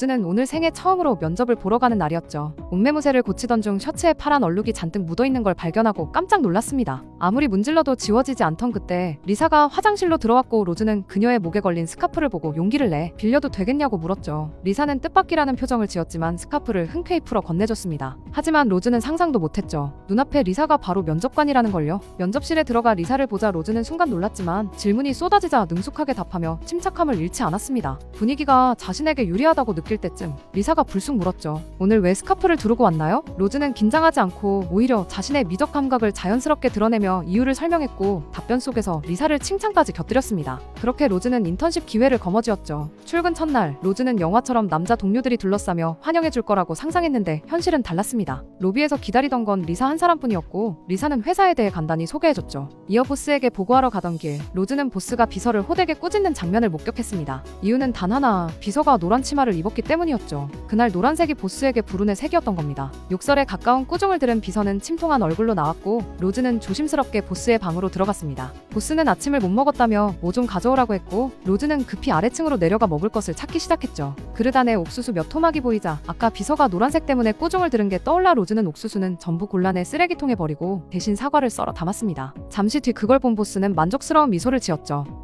로즈는 오늘 생애 처음으로 면접을 보러 가는 날이었죠. 옷매무새를 고치던 중 셔츠에 파란 얼룩이 잔뜩 묻어있는 걸 발견하고 깜짝 놀랐습니다. 아무리 문질러도 지워지지 않던 그때 리사가 화장실로 들어왔고 로즈는 그녀의 목에 걸린 스카프를 보고 용기를 내 빌려도 되겠냐고 물었죠. 리사는 뜻밖이라는 표정을 지었지만 스카프를 흔쾌히 풀어 건네줬습니다. 하지만 로즈는 상상도 못했죠. 눈앞에 리사가 바로 면접관이라는 걸요. 면접실에 들어가 리사를 보자 로즈는 순간 놀랐지만 질문이 쏟아지자 능숙하게 답하며 침착함을 잃지 않았습니다. 분위기가 자신에게 유리하다고 느낄 때쯤 리사가 불쑥 물었죠. 오늘 왜 스카프를 두르고 왔나요? 로즈는 긴장하지 않고 오히려 자신의 미적 감각을 자연스럽게 드러내며 이유를 설명했고 답변 속에서 리사를 칭찬까지 곁들였습니다. 그렇게 로즈는 인턴십 기회를 거머쥐었죠. 출근 첫날 로즈는 영화처럼 남자 동료들이 둘러싸며 환영해줄 거라고 상상했는데 현실은 달랐습니다. 로비에서 기다리던 건 리사 한 사람뿐이었고 리사는 회사에 대해 간단히 소개해줬죠. 이어 보스에게 보고하러 가던 길 로즈는 보스가 비서를 호되게 꾸짖는 장면을 목격했습니다. 이유는 단 하나 비서가 노란 치마를 입었기 때문이었죠. 그날 노란색이 보스에게 불운의 색이었던 겁니다. 욕설에 가까운 꾸중을 들은 비서는 침통한 얼굴로 나왔고 로즈는 조심스럽게 보스의 방으로 들어갔습니다. 보스는 아침을 못 먹었다며 뭐 좀 가져오라고 했고 로즈는 급히 아래층으로 내려가 먹을 것을 찾기 시작했죠. 그릇 안에 옥수수 몇 토막이 보이자 아까 비서가 노란색 때문에 꾸중을 들은 게 떠올라 로즈는 옥수수는 전부 곤란해 쓰레기통에 버리고 대신 사과를 썰어 담았습니다. 잠시 뒤 그걸 본 보스는 만족스러운 미소를 지었죠.